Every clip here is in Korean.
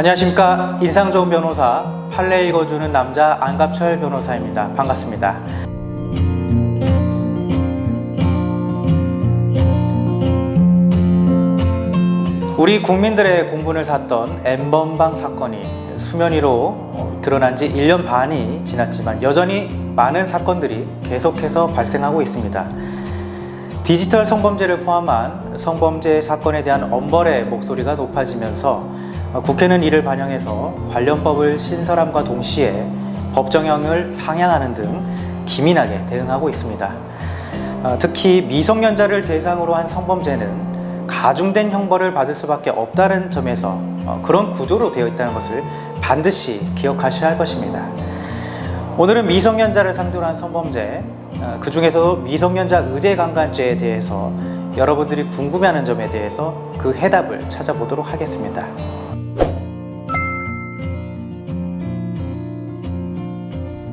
안녕하십니까. 인상 좋은 변호사 판례 읽어주는 남자 안갑철 변호사입니다. 반갑습니다. 우리 국민들의 공분을 샀던 엠번방 사건이 수면 위로 드러난 지 1년 반이 지났지만 여전히 많은 사건들이 계속해서 발생하고 있습니다. 디지털 성범죄를 포함한 성범죄 사건에 대한 엄벌의 목소리가 높아지면서 국회는 이를 반영해서 관련법을 신설함과 동시에 법정형을 상향하는 등 기민하게 대응하고 있습니다. 어, 특히 미성년자를 대상으로 한 성범죄는 가중된 형벌을 받을 수밖에 없다는 점에서 어, 그런 구조로 되어 있다는 것을 반드시 기억하셔야 할 것입니다. 오늘은 미성년자를 상대로 한 성범죄, 어, 그 중에서도 미성년자 의제강간죄에 대해서 여러분들이 궁금해하는 점에 대해서 그 해답을 찾아보도록 하겠습니다.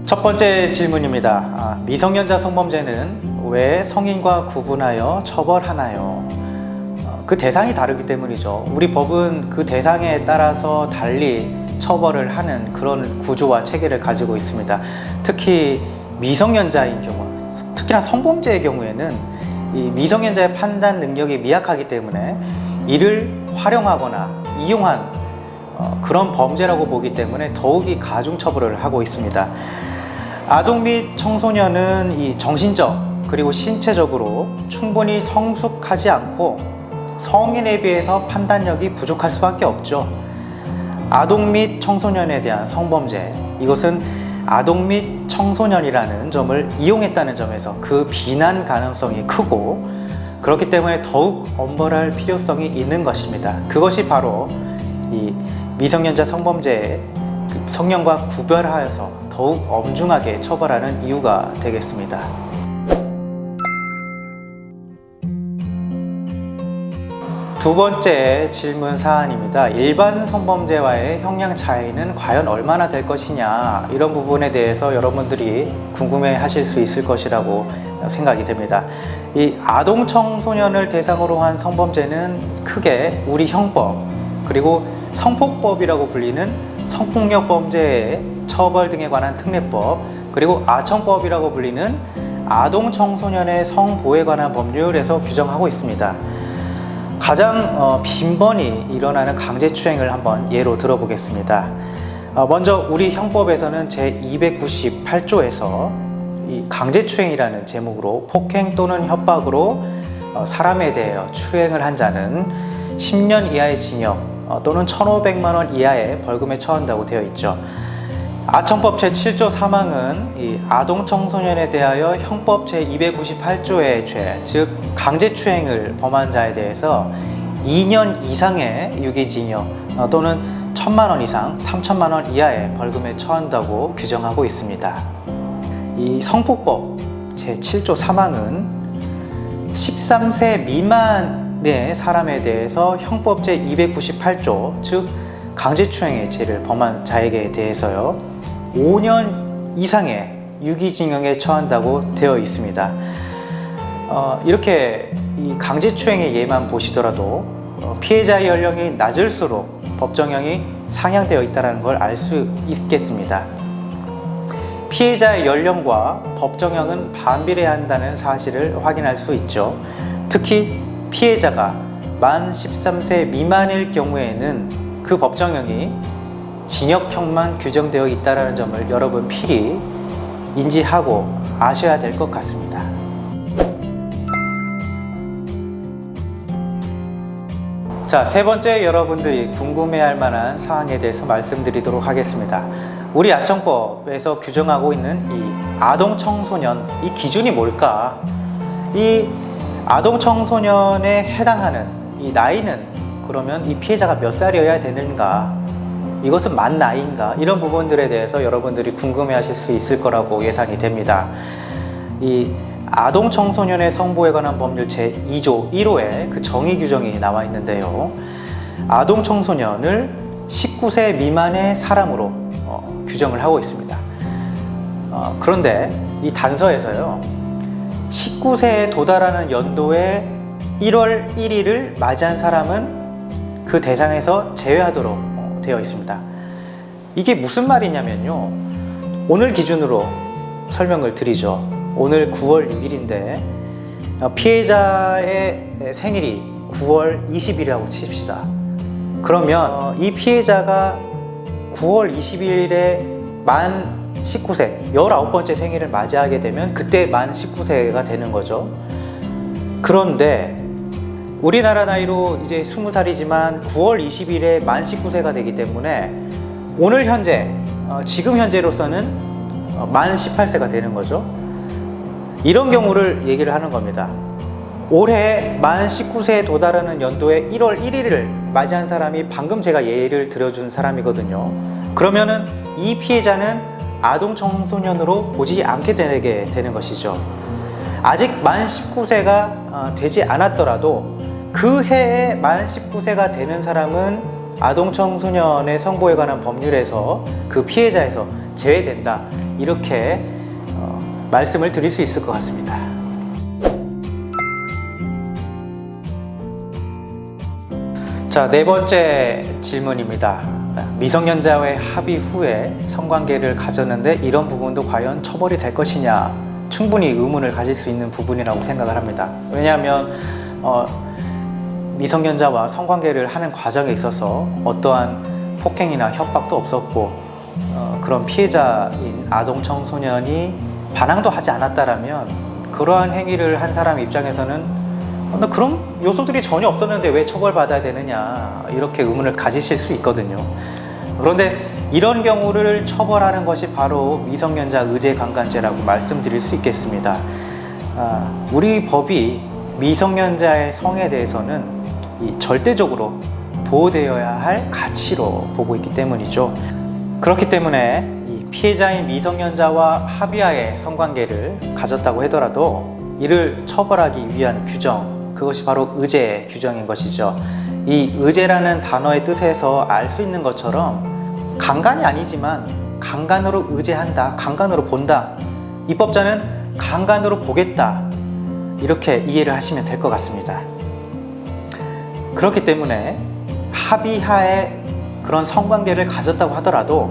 첫 번째 질문입니다. 아, 미성년자 성범죄는 왜 성인과 구분하여 처벌하나요? 어, 그 대상이 다르기 때문이죠. 우리 법은 그 대상에 따라서 달리 처벌을 하는 그런 구조와 체계를 가지고 있습니다. 특히 미성년자인 경우, 특히나 성범죄의 경우에는 이 미성년자의 판단 능력이 미약하기 때문에 이를 활용하거나 이용한 어, 그런 범죄라고 보기 때문에 더욱이 가중 처벌을 하고 있습니다. 아동 및 청소년은 이 정신적 그리고 신체적으로 충분히 성숙하지 않고 성인에 비해서 판단력이 부족할 수밖에 없죠. 아동 및 청소년에 대한 성범죄 이것은 아동 및 청소년이라는 점을 이용했다는 점에서 그 비난 가능성이 크고 그렇기 때문에 더욱 엄벌할 필요성이 있는 것입니다. 그것이 바로 이 미성년자 성범죄의 그 성년과 구별하여서 더욱 엄중하게 처벌하는 이유가 되겠습니다. 두 번째 질문 사안입니다. 일반 성범죄와의 형량 차이는 과연 얼마나 될 것이냐 이런 부분에 대해서 여러분들이 궁금해 하실 수 있을 것이라고 생각이 됩니다. 이 아동 청소년을 대상으로 한 성범죄는 크게 우리 형법 그리고 성폭법이라고 불리는 성폭력 범죄의 처벌 등에 관한 특례법 그리고 아청법이라고 불리는 아동 청소년의 성보호에 관한 법률에서 규정하고 있습니다. 가장 어, 빈번히 일어나는 강제추행을 한번 예로 들어보겠습니다. 어, 먼저 우리 형법에서는 제 298조에서 이 강제추행이라는 제목으로 폭행 또는 협박으로 어, 사람에 대하여 추행을 한 자는 10년 이하의 징역 어, 또는 1,500만 원 이하의 벌금에 처한다고 되어 있죠. 아청법 제7조 사망은 이 아동 청소년에 대하여 형법 제298조의 죄, 즉 강제추행을 범한 자에 대해서 2년 이상의 유기징역 어, 또는 1천만 원 이상 3천만 원 이하의 벌금에 처한다고 규정하고 있습니다. 이 성폭법 제7조 사망은 13세 미만 의 사람에 대해서 형법 제 298조 즉 강제추행의 죄를 범한 자에게 대해서요 5년 이상의 유기징역에 처한다고 되어 있습니다. 어, 이렇게 이 강제추행의 예만 보시더라도 어, 피해자의 연령이 낮을수록 법정형이 상향되어 있다는 걸 알 수 있겠습니다. 피해자의 연령과 법정형은 반비례한다는 사실을 확인할 수 있죠. 특히 피해자가 만 13세 미만일 경우에는 그 법정형이 징역형만 규정되어 있다는 점을 여러분 필히 인지하고 아셔야 될 것 같습니다. 자, 세 번째 여러분들이 궁금해할 만한 사항에 대해서 말씀드리도록 하겠습니다. 우리 아청법에서 규정하고 있는 이 아동 청소년 이 기준이 뭘까? 이 아동 청소년에 해당하는 이 나이는 그러면 이 피해자가 몇 살이어야 되는가? 이것은 만 나이인가? 이런 부분들에 대해서 여러분들이 궁금해 하실 수 있을 거라고 예상이 됩니다. 이 아동 청소년의 성보에 관한 법률 제 2조 1호에 그 정의 규정이 나와 있는데요. 아동 청소년을 19세 미만의 사람으로 어, 규정을 하고 있습니다. 어, 그런데 이 단서에서요. 19세에 도달하는 연도에 1월 1일을 맞이한 사람은 그 대상에서 제외하도록 되어 있습니다. 이게 무슨 말이냐면요. 오늘 기준으로 설명을 드리죠. 오늘 9월 6일인데 피해자의 생일이 9월 20일이라고 칩시다. 그러면 어, 이 피해자가 9월 20일에 만 19세, 19번째 생일을 맞이하게 되면 그때 만 19세가 되는 거죠. 그런데 우리나라 나이로 이제 20살이지만 9월 20일에 만 19세가 되기 때문에 오늘 현재, 어, 지금 현재로서는 어, 만 18세가 되는 거죠. 이런 경우를 얘기를 하는 겁니다. 올해 만 19세에 도달하는 연도에 1월 1일을 맞이한 사람이 방금 제가 예를 들어준 사람이거든요. 그러면은 이 피해자는 아동 청소년으로 보지 않게 되게 되는 것이죠. 아직 만 19세가 어, 되지 않았더라도 그 해에 만 19세가 되는 사람은 아동 청소년의 성보에 관한 법률에서 그 피해자에서 제외된다. 이렇게 어, 말씀을 드릴 수 있을 것 같습니다. 자, 네 번째 질문입니다. 미성년자와의 합의 후에 성관계를 가졌는데 이런 부분도 과연 처벌이 될 것이냐? 충분히 의문을 가질 수 있는 부분이라고 생각을 합니다. 왜냐하면 어, 미성년자와 성관계를 하는 과정에 있어서 어떠한 폭행이나 협박도 없었고 어, 그런 피해자인 아동 청소년이 반항도 하지 않았다라면 그러한 행위를 한 사람 입장에서는 어, 나 그런 요소들이 전혀 없었는데 왜 처벌받아야 되느냐 이렇게 의문을 가지실 수 있거든요. 그런데 이런 경우를 처벌하는 것이 바로 미성년자 의제 강간죄라고 말씀드릴 수 있겠습니다. 아, 우리 법이 미성년자의 성에 대해서는 이 절대적으로 보호되어야 할 가치로 보고 있기 때문이죠. 그렇기 때문에 이 피해자인 미성년자와 합의하에 성관계를 가졌다고 하더라도 이를 처벌하기 위한 규정 그것이 바로 의제 규정인 것이죠. 이 의제라는 단어의 뜻에서 알 수 있는 것처럼 강간이 아니지만 강간으로 의제한다, 강간으로 본다. 입법자는 강간으로 보겠다. 이렇게 이해를 하시면 될 것 같습니다. 그렇기 때문에 합의하에 그런 성관계를 가졌다고 하더라도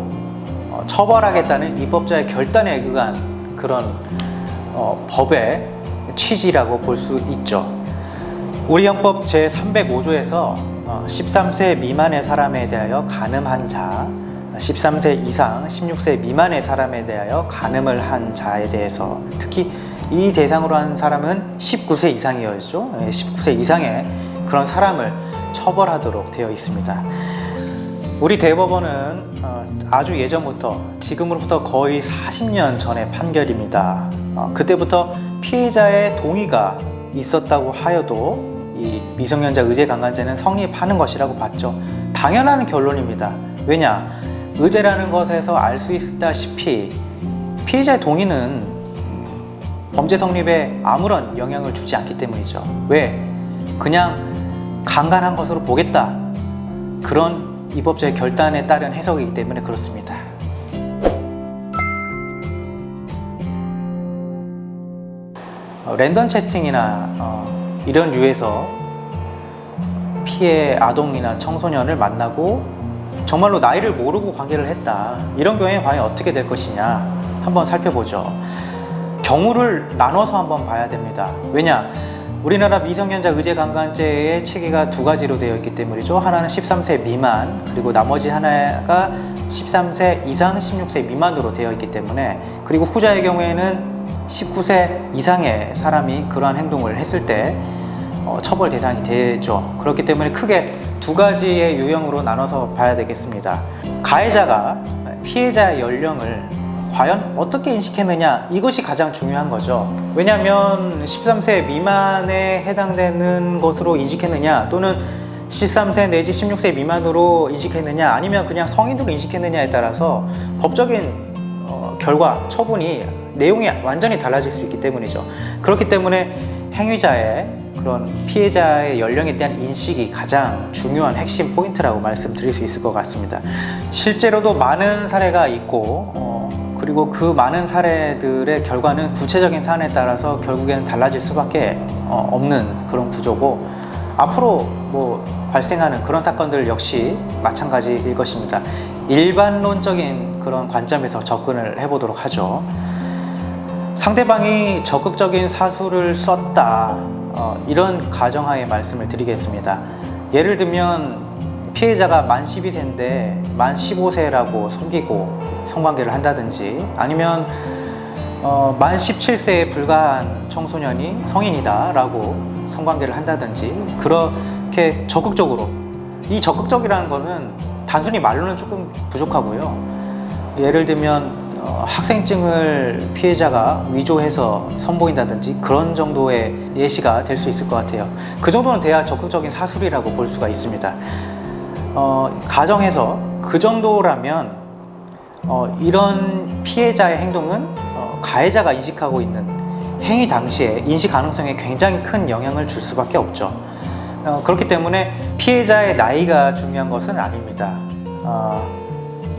어, 처벌하겠다는 입법자의 결단에 의한 그런 어, 법의 취지라고 볼 수 있죠. 우리 형법 제305조에서 13세 미만의 사람에 대하여 간음한 자, 13세 이상 16세 미만의 사람에 대하여 간음을 한 자에 대해서 특히 이 대상으로 한 사람은 19세 이상이었죠. 19세 이상의 그런 사람을 처벌하도록 되어 있습니다. 우리 대법원은 어, 아주 예전부터 지금으로부터 거의 40년 전의 판결입니다. 어, 그때부터 피해자의 동의가 있었다고 하여도 이 미성년자 의제 강간죄는 성립하는 것이라고 봤죠. 당연한 결론입니다. 왜냐? 의제라는 것에서 알 수 있다시피 피해자의 동의는 범죄 성립에 아무런 영향을 주지 않기 때문이죠. 왜? 그냥 강간한 것으로 보겠다. 그런 입법자의 결단에 따른 해석이기 때문에 그렇습니다. 어, 랜덤 채팅이나 어, 이런 류에서 피해 아동이나 청소년을 만나고 정말로 나이를 모르고 관계를 했다. 이런 경우에 과연 어떻게 될 것이냐 한번 살펴보죠. 경우를 나눠서 한번 봐야 됩니다. 왜냐? 우리나라 미성년자 의제 강간죄의 체계가 두 가지로 되어 있기 때문이죠. 하나는 13세 미만, 그리고 나머지 하나가 13세 이상 16세 미만으로 되어 있기 때문에 그리고 후자의 경우에는 19세 이상의 사람이 그러한 행동을 했을 때 어, 처벌 대상이 되죠. 그렇기 때문에 크게 두 가지의 유형으로 나눠서 봐야 되겠습니다. 가해자가 피해자의 연령을 과연 어떻게 인식했느냐 이것이 가장 중요한 거죠. 왜냐하면 13세 미만에 해당되는 것으로 인식했느냐 또는 13세 내지 16세 미만으로 인식했느냐 아니면 그냥 성인으로 인식했느냐에 따라서 법적인 어, 결과 처분이 내용이 완전히 달라질 수 있기 때문이죠. 그렇기 때문에 행위자의 그런 피해자의 연령에 대한 인식이 가장 중요한 핵심 포인트라고 말씀드릴 수 있을 것 같습니다. 실제로도 많은 사례가 있고 어, 그리고 그 많은 사례들의 결과는 구체적인 사안에 따라서 결국에는 달라질 수밖에 어, 없는 그런 구조고 앞으로 뭐 발생하는 그런 사건들 역시 마찬가지일 것입니다. 일반론적인 그런 관점에서 접근을 해보도록 하죠. 상대방이 적극적인 사수를 썼다. 어, 이런 가정하에 말씀을 드리겠습니다. 예를 들면 피해자가 만 12세인데 만 15세라고 숨기고 성관계를 한다든지 아니면 어, 만 17세에 불과한 청소년이 성인이다라고 성관계를 한다든지 그렇게 적극적으로 이 적극적이라는 거는 단순히 말로는 조금 부족하고요. 예를 들면 어, 학생증을 피해자가 위조해서 선보인다든지 그런 정도의 예시가 될 수 있을 것 같아요. 그 정도는 돼야 적극적인 사술이라고 볼 수가 있습니다. 어, 가정에서 그 정도라면 어, 이런 피해자의 행동은 어, 가해자가 인식하고 있는 행위 당시에 인식 가능성에 굉장히 큰 영향을 줄 수밖에 없죠. 어, 그렇기 때문에 피해자의 나이가 중요한 것은 아닙니다. 어,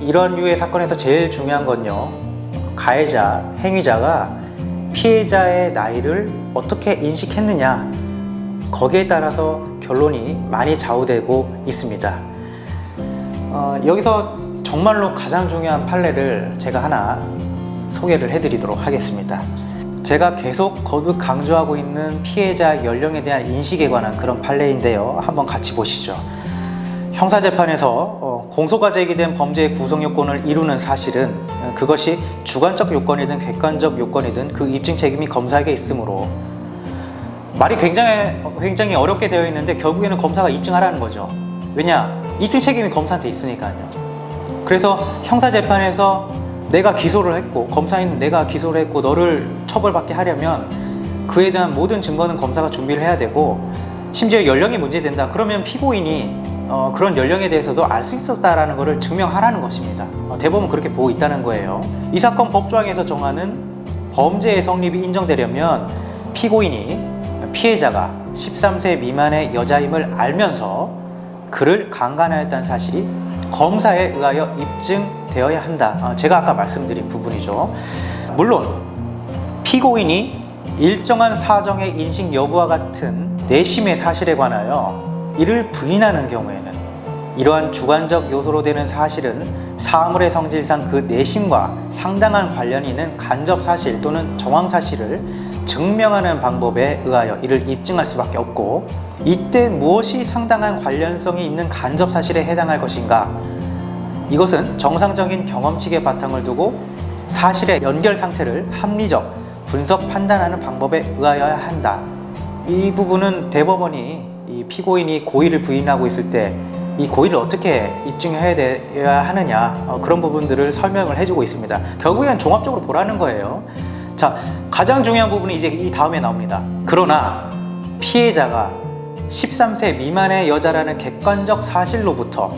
이런 류의 사건에서 제일 중요한 건요, 가해자, 행위자가 피해자의 나이를 어떻게 인식했느냐, 거기에 따라서 결론이 많이 좌우되고 있습니다. 어, 여기서 정말로 가장 중요한 판례를 제가 하나 소개를 해드리도록 하겠습니다. 제가 계속 거듭 강조하고 있는 피해자 연령에 대한 인식에 관한 그런 판례인데요. 한번 같이 보시죠. 형사재판에서 어, 공소가 제기된 범죄의 구성 요건을 이루는 사실은 어, 그것이 주관적 요건이든 객관적 요건이든 그 입증 책임이 검사에게 있으므로 말이 굉장히 굉장히 어렵게 되어 있는데 결국에는 검사가 입증하라는 거죠. 왜냐 입증 책임이 검사한테 있으니까요. 그래서 형사 재판에서 내가 기소를 했고 검사인 내가 기소를 했고 너를 처벌받게 하려면 그에 대한 모든 증거는 검사가 준비를 해야 되고 심지어 연령이 문제된다 그러면 피고인이 어, 그런 연령에 대해서도 알 수 있었다라는 것을 증명하라는 것입니다. 어, 대법원 그렇게 보고 있다는 거예요. 이 사건 법조항에서 정하는 범죄의 성립이 인정되려면 피고인이 피해자가 13세 미만의 여자임을 알면서 그를 강간하였다는 사실이 검사에 의하여 입증되어야 한다. 어, 제가 아까 말씀드린 부분이죠. 물론 피고인이 일정한 사정의 인식 여부와 같은 내심의 사실에 관하여 이를 부인하는 경우에는 이러한 주관적 요소로 되는 사실은 사물의 성질상 그 내심과 상당한 관련이 있는 간접 사실 또는 정황 사실을 증명하는 방법에 의하여 이를 입증할 수밖에 없고 이때 무엇이 상당한 관련성이 있는 간접 사실에 해당할 것인가 이것은 정상적인 경험칙의 바탕을 두고 사실의 연결 상태를 합리적 분석 판단하는 방법에 의하여야 한다. 이 부분은 대법원이 이 피고인이 고의를 부인하고 있을 때 이 고의를 어떻게 입증해야 돼야 하느냐 어, 그런 부분들을 설명을 해주고 있습니다. 결국에는 종합적으로 보라는 거예요. 자, 가장 중요한 부분이 이제 이 다음에 나옵니다. 그러나 피해자가 13세 미만의 여자라는 객관적 사실로부터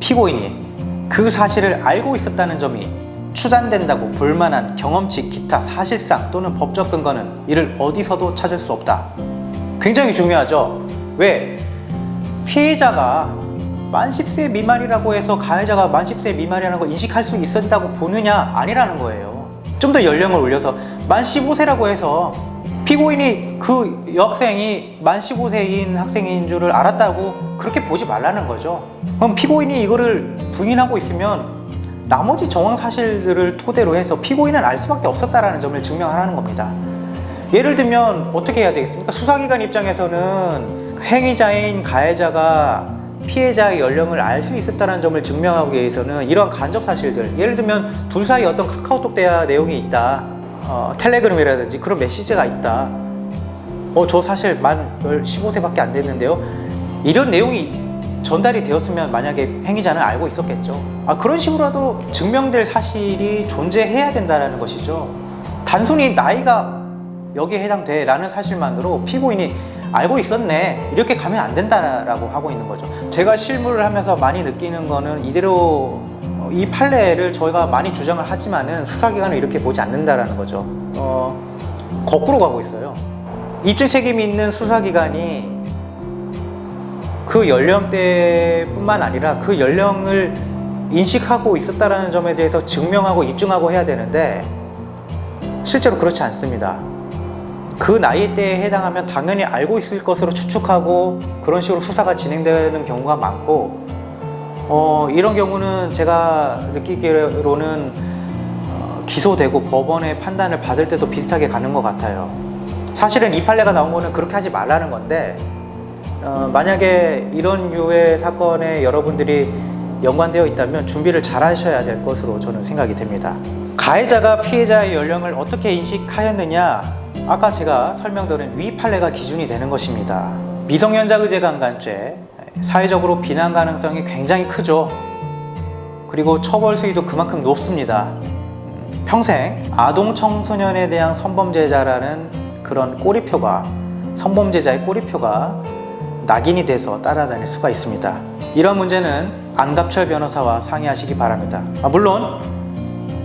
피고인이 그 사실을 알고 있었다는 점이 추단된다고 볼만한 경험치 기타 사실상 또는 법적 근거는 이를 어디서도 찾을 수 없다. 굉장히 중요하죠. 왜? 피해자가 만 10세 미만이라고 해서 가해자가 만 10세 미만이라는 걸 인식할 수 있었다고 보느냐? 아니라는 거예요. 좀 더 연령을 올려서 만 15세라고 해서 피고인이 그 여학생이 만 15세인 학생인 줄을 알았다고 그렇게 보지 말라는 거죠. 그럼 피고인이 이거를 부인하고 있으면 나머지 정황 사실들을 토대로 해서 피고인은 알 수밖에 없었다라는 점을 증명하라는 겁니다. 예를 들면 어떻게 해야 되겠습니까? 수사기관 입장에서는 행위자인 가해자가 피해자의 연령을 알 수 있었다는 점을 증명하기 위해서는 이러한 간접 사실들 예를 들면 둘 사이 어떤 카카오톡 대화 내용이 있다 어, 텔레그램이라든지 그런 메시지가 있다. 어 저 사실 만 15세밖에 안 됐는데요. 이런 내용이 전달이 되었으면 만약에 행위자는 알고 있었겠죠. 아 그런 식으로라도 증명될 사실이 존재해야 된다는 것이죠. 단순히 나이가 여기에 해당돼 라는 사실만으로 피고인이 알고 있었네. 이렇게 가면 안 된다라고 하고 있는 거죠. 제가 실무를 하면서 많이 느끼는 거는 이대로 어, 이 판례를 저희가 많이 주장을 하지만은 수사기관은 이렇게 보지 않는다라는 거죠. 어, 거꾸로 가고 있어요. 입증 책임이 있는 수사기관이 그 연령대뿐만 아니라 그 연령을 인식하고 있었다라는 점에 대해서 증명하고 입증하고 해야 되는데 실제로 그렇지 않습니다. 그 나이대에 해당하면 당연히 알고 있을 것으로 추측하고 그런 식으로 수사가 진행되는 경우가 많고 어, 이런 경우는 제가 느끼기로는 어, 기소되고 법원의 판단을 받을 때도 비슷하게 가는 것 같아요. 사실은 이 판례가 나온 거는 그렇게 하지 말라는 건데 어, 만약에 이런 류의 사건에 여러분들이 연관되어 있다면 준비를 잘 하셔야 될 것으로 저는 생각이 됩니다. 가해자가 피해자의 연령을 어떻게 인식하였느냐? 아까 제가 설명드린 위 판례가 기준이 되는 것입니다. 미성년자 의제 강간죄 사회적으로 비난 가능성이 굉장히 크죠. 그리고 처벌 수위도 그만큼 높습니다. 음, 평생 아동 청소년에 대한 성범죄자라는 그런 꼬리표가 성범죄자의 꼬리표가 낙인이 돼서 따라다닐 수가 있습니다. 이런 문제는 안갑철 변호사와 상의하시기 바랍니다. 아, 물론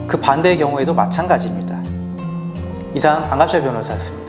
그 반대의 경우에도 마찬가지입니다. 이상 안갑철 변호사였습니다.